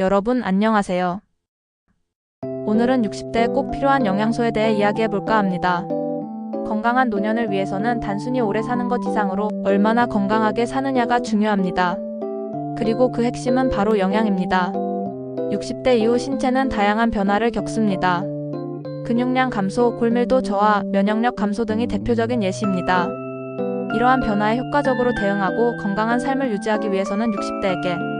여러분 안녕하세요. 오늘은 60대에 꼭 필요한 영양소에 대해 이야기해 볼까 합니다. 건강한 노년을 위해서는 단순히 오래 사는 것 이상으로 얼마나 건강하게 사느냐가 중요합니다. 그리고 그 핵심은 바로 영양입니다. 60대 이후 신체는 다양한 변화를 겪습니다. 근육량 감소, 골밀도 저하, 면역력 감소 등이 대표적인 예시입니다. 이러한 변화에 효과적으로 대응하고 건강한 삶을 유지하기 위해서는 60대에게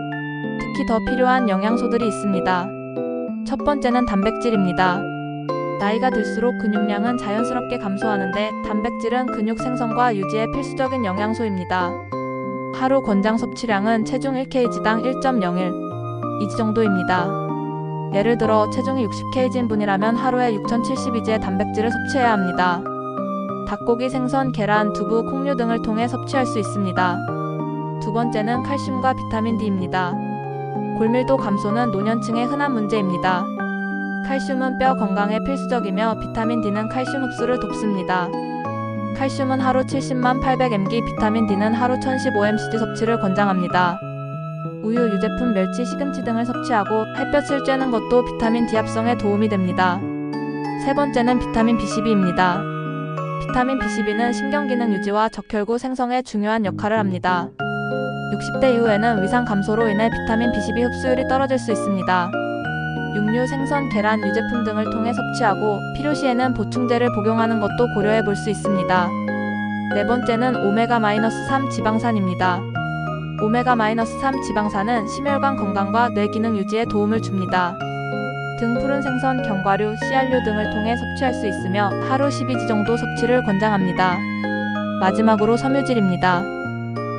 특히 더 필요한 영양소들이 있습니다. 첫 번째는 단백질입니다. 나이가 들수록 근육량은 자연스럽게 감소하는데 단백질은 근육 생성과 유지에 필수적인 영양소입니다. 하루 권장 섭취량은 체중 1kg당 1.01이 정도입니다. 예를 들어 체중이 60kg인 분이라면 하루에 6072지의 단백질을 섭취해야 합니다. 닭고기, 생선, 계란, 두부, 콩류 등을 통해 섭취할 수 있습니다. 두 번째는 칼슘과 비타민 D입니다. 골밀도 감소는 노년층의 흔한 문제입니다. 칼슘은 뼈 건강에 필수적이며 비타민 D는 칼슘 흡수를 돕습니다. 칼슘은 하루 70만 800mg, 비타민 D는 하루 1015mcg 섭취를 권장합니다. 우유, 유제품, 멸치, 시금치 등을 섭취하고 햇볕을 쬐는 것도 비타민 D 합성에 도움이 됩니다. 세 번째는 비타민 B12입니다. 비타민 B12는 신경기능 유지와 적혈구 생성에 중요한 역할을 합니다. 60대 이후에는 위상 감소로 인해 비타민 B12 흡수율이 떨어질 수 있습니다. 육류, 생선, 계란, 유제품 등을 통해 섭취하고 필요시에는 보충제를 복용하는 것도 고려해 볼 수 있습니다. 네 번째는 오메가-3 지방산입니다. 오메가-3 지방산은 심혈관 건강과 뇌 기능 유지에 도움을 줍니다. 등 푸른 생선, 견과류, 씨알류 등을 통해 섭취할 수 있으며 하루 12지 정도 섭취를 권장합니다. 마지막으로 섬유질입니다.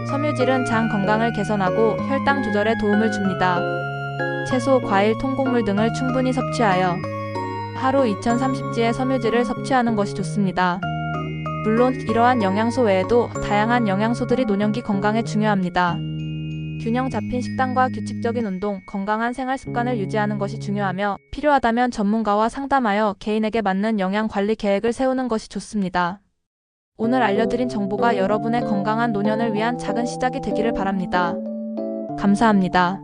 섬유질은 장 건강을 개선하고 혈당 조절에 도움을 줍니다. 채소, 과일, 통곡물 등을 충분히 섭취하여 하루 2030지의 섬유질을 섭취하는 것이 좋습니다. 물론 이러한 영양소 외에도 다양한 영양소들이 노년기 건강에 중요합니다. 균형 잡힌 식단과 규칙적인 운동, 건강한 생활 습관을 유지하는 것이 중요하며 필요하다면 전문가와 상담하여 개인에게 맞는 영양 관리 계획을 세우는 것이 좋습니다. 오늘 알려드린 정보가 여러분의 건강한 노년을 위한 작은 시작이 되기를 바랍니다. 감사합니다.